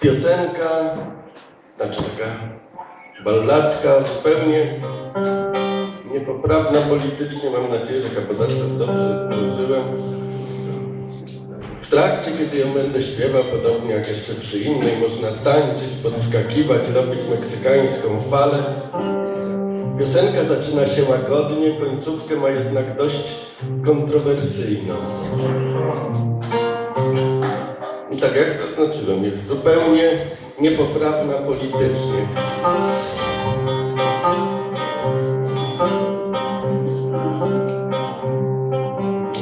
piosenka, znaczy taka balladka zupełnie niepoprawna politycznie, mam nadzieję, że kapodaster dobrze użyłem. W trakcie, kiedy ją będę śpiewał, podobnie jak jeszcze przy innej, można tańczyć, podskakiwać, robić meksykańską falę. Piosenka zaczyna się łagodnie, końcówkę ma jednak dość kontrowersyjną. Tak jak zaznaczyłem, jest zupełnie niepoprawna politycznie.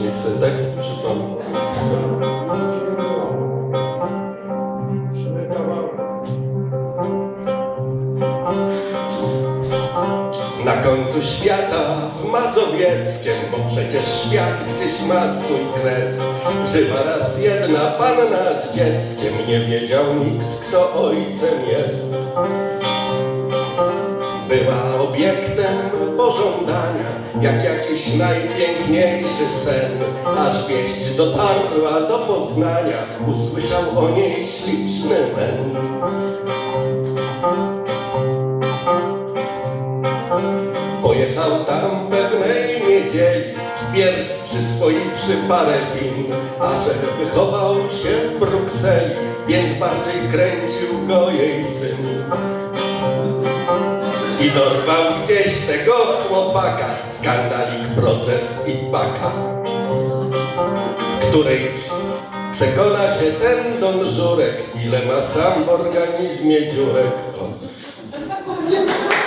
Niech sobie tekst przypomnę. Na końcu świata w Mazowieckiem, bo przecież świat gdzieś ma swój kres. Żywa raz jedna panna z dzieckiem, nie wiedział nikt, kto ojcem jest. Była obiektem pożądania, jak jakiś najpiękniejszy sen. Aż wieść dotarła do Poznania, usłyszał o niej śliczny men. Pojechał tam pewnej niedzieli, wpierw przyswoiwszy parę win, a że wychował się w Brukseli, więc bardziej kręcił go jej syn. I dorwał gdzieś tego chłopaka, skandalik, proces i paka, w której przekona się ten Don Żurek, ile ma sam w organizmie dziurek. O.